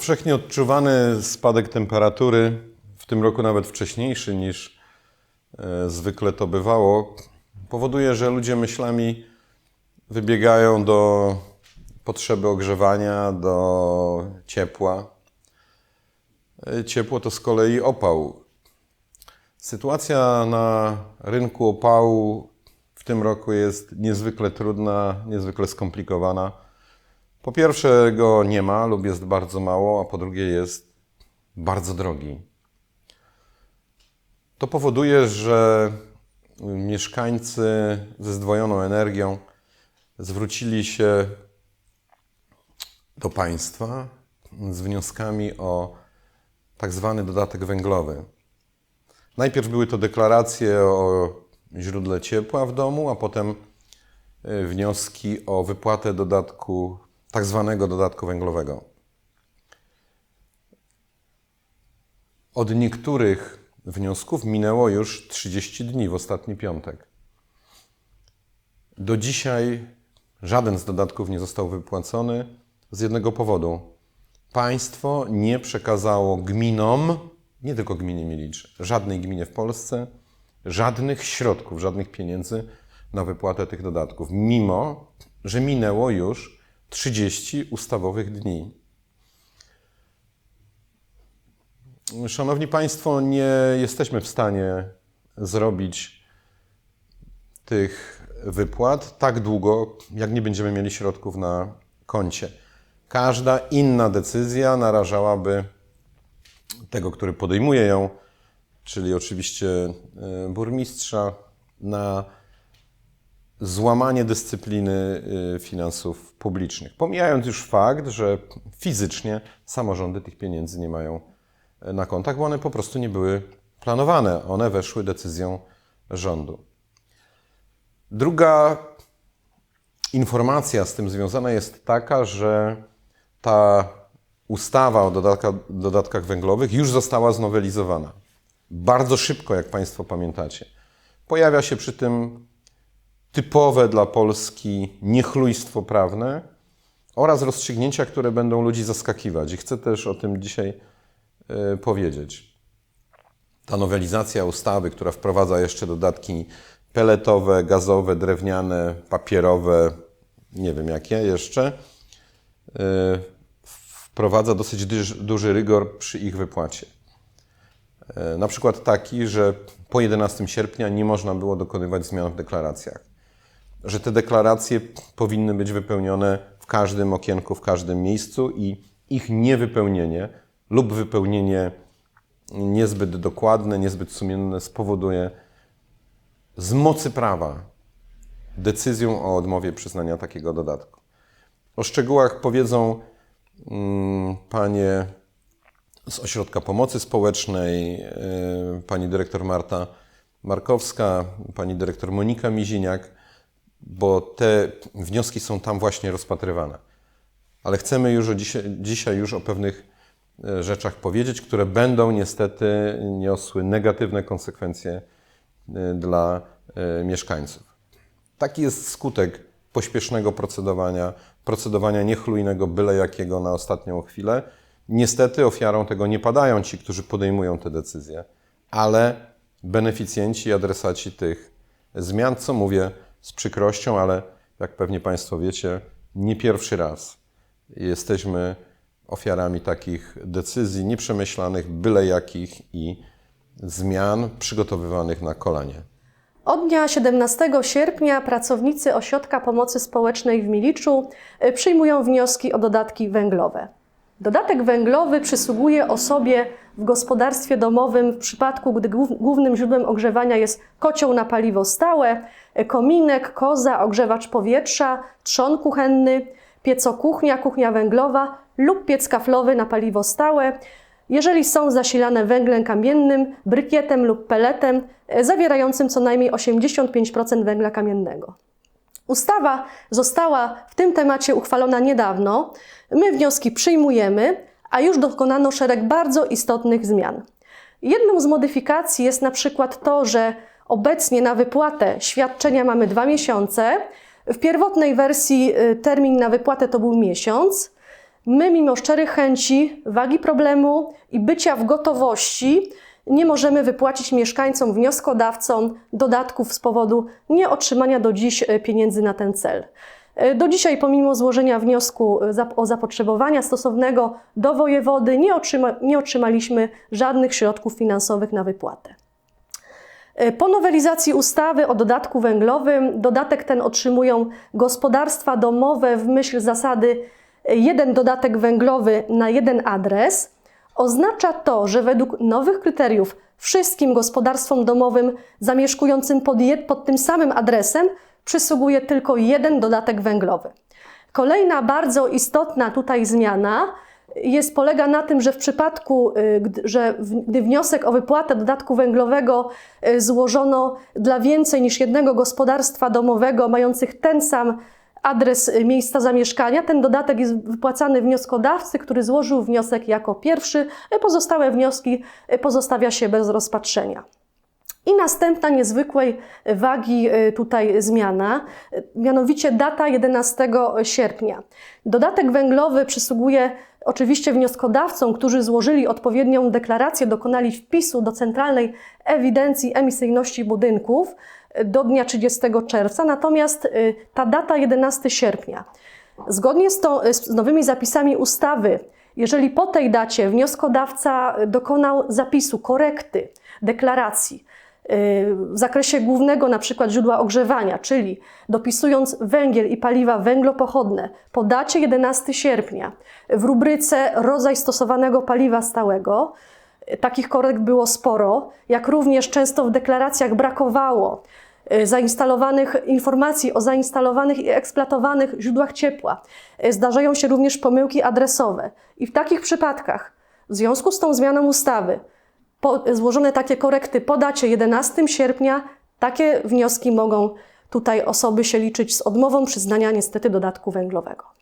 Powszechnie odczuwany spadek temperatury, w tym roku nawet wcześniejszy niż e, zwykle to bywało, powoduje, że ludzie myślami wybiegają do potrzeby ogrzewania, do ciepła. E, Ciepło to z kolei opał. Sytuacja na rynku opału w tym roku jest niezwykle trudna, niezwykle skomplikowana. Po pierwsze, go nie ma lub jest bardzo mało, a po drugie, jest bardzo drogi. To powoduje, że mieszkańcy ze zdwojoną energią zwrócili się do państwa z wnioskami o tak zwany dodatek węglowy. Najpierw były to deklaracje o źródle ciepła w domu, a potem y, wnioski o wypłatę dodatku, tak zwanego dodatku węglowego. Od niektórych wniosków minęło już 30 dni w ostatni piątek. Do dzisiaj żaden z dodatków nie został wypłacony z jednego powodu. Państwo nie przekazało gminom, nie tylko gminie Milicz, żadnej gminie w Polsce, żadnych środków, żadnych pieniędzy na wypłatę tych dodatków, mimo że minęło już 30 ustawowych dni. Szanowni Państwo, nie jesteśmy w stanie zrobić tych wypłat tak długo, jak nie będziemy mieli środków na koncie. Każda inna decyzja narażałaby tego, który podejmuje ją, czyli oczywiście e, burmistrza, na złamanie dyscypliny e, finansów publicznych. Pomijając już fakt, że fizycznie samorządy tych pieniędzy nie mają e, na kontach, bo one po prostu nie były planowane. One weszły decyzją rządu. Druga informacja z tym związana jest taka, że ta ustawa o dodatka, dodatkach węglowych już została znowelizowana. Bardzo szybko, jak Państwo pamiętacie. Pojawia się przy tym typowe dla Polski niechlujstwo prawne oraz rozstrzygnięcia, które będą ludzi zaskakiwać. I chcę też o tym dzisiaj y, powiedzieć. Ta nowelizacja ustawy, która wprowadza jeszcze dodatki peletowe, gazowe, drewniane, papierowe, nie wiem jakie jeszcze, y, wprowadza dosyć duży rygor przy ich wypłacie. Y, na przykład taki, że po 11 sierpnia nie można było dokonywać zmian w deklaracjach. Że te deklaracje powinny być wypełnione w każdym okienku, w każdym miejscu i ich niewypełnienie lub wypełnienie niezbyt dokładne, niezbyt sumienne spowoduje z mocy prawa decyzją o odmowie przyznania takiego dodatku. O szczegółach powiedzą mm, panie z Ośrodka Pomocy Społecznej, y, pani dyrektor Marta Markowska, pani dyrektor Monika Miziniak, bo te wnioski są tam właśnie rozpatrywane. Ale chcemy już dzisiaj, dzisiaj już o pewnych y, rzeczach powiedzieć, które będą niestety niosły negatywne konsekwencje Y, dla y, mieszkańców. Taki jest skutek pośpiesznego procedowania, procedowania niechlujnego byle jakiego na ostatnią chwilę. Niestety ofiarą tego nie padają ci, którzy podejmują te decyzje, ale beneficjenci i adresaci tych zmian, co mówię z przykrością, ale jak pewnie Państwo wiecie, nie pierwszy raz jesteśmy ofiarami takich decyzji nieprzemyślanych, byle jakich i zmian przygotowywanych na kolanie. Od dnia 17 sierpnia pracownicy Ośrodka Pomocy Społecznej w Miliczu przyjmują wnioski o dodatki węglowe. Dodatek węglowy przysługuje osobie w gospodarstwie domowym w przypadku, gdy głównym źródłem ogrzewania jest kocioł na paliwo stałe, kominek, koza, ogrzewacz powietrza, trzon kuchenny, piecokuchnia, kuchnia węglowa lub piec kaflowy na paliwo stałe, jeżeli są zasilane węglem kamiennym, brykietem lub peletem e, zawierającym co najmniej 85% węgla kamiennego. Ustawa została w tym temacie uchwalona niedawno. My wnioski przyjmujemy, a już dokonano szereg bardzo istotnych zmian. Jedną z modyfikacji jest na przykład to, że obecnie na wypłatę świadczenia mamy dwa miesiące. W pierwotnej wersji e, termin na wypłatę to był miesiąc. My, mimo szczerych chęci, wagi problemu i bycia w gotowości, nie możemy wypłacić mieszkańcom, wnioskodawcom dodatków z powodu nieotrzymania do dziś e, pieniędzy na ten cel. E, Do dzisiaj, pomimo złożenia wniosku e, o zapotrzebowania stosownego do wojewody, nie, otrzyma, nie otrzymaliśmy żadnych środków finansowych na wypłatę. Po nowelizacji ustawy o dodatku węglowym dodatek ten otrzymują gospodarstwa domowe w myśl zasady jeden dodatek węglowy na jeden adres. Oznacza to, że według nowych kryteriów wszystkim gospodarstwom domowym zamieszkującym pod, pod tym samym adresem przysługuje tylko jeden dodatek węglowy. Kolejna bardzo istotna tutaj zmiana jest, polega na tym, że w przypadku, y, że gdy wniosek o wypłatę dodatku węglowego y, złożono dla więcej niż jednego gospodarstwa domowego mających ten sam adres y, miejsca zamieszkania, ten dodatek jest wypłacany wnioskodawcy, który złożył wniosek jako pierwszy, y, pozostałe wnioski y, pozostawia się bez rozpatrzenia. I następna niezwykłej wagi tutaj zmiana, mianowicie data 11 sierpnia. Dodatek węglowy przysługuje oczywiście wnioskodawcom, którzy złożyli odpowiednią deklarację, dokonali wpisu do Centralnej Ewidencji Emisyjności Budynków do dnia 30 czerwca, natomiast y, ta data 11 sierpnia. Zgodnie z, to, z nowymi zapisami ustawy, jeżeli po tej dacie wnioskodawca dokonał zapisu, korekty deklaracji y, w zakresie głównego na przykład źródła ogrzewania, czyli dopisując węgiel i paliwa węglopochodne po dacie 11 sierpnia w rubryce rodzaj stosowanego paliwa stałego, takich korekt było sporo, jak również często w deklaracjach brakowało y, zainstalowanych informacji o zainstalowanych i eksploatowanych źródłach ciepła. Y, Zdarzają się również pomyłki adresowe. I w takich przypadkach, w związku z tą zmianą ustawy, po, złożone takie korekty po dacie 11 sierpnia, takie wnioski mogą tutaj osoby się liczyć z odmową przyznania niestety dodatku węglowego.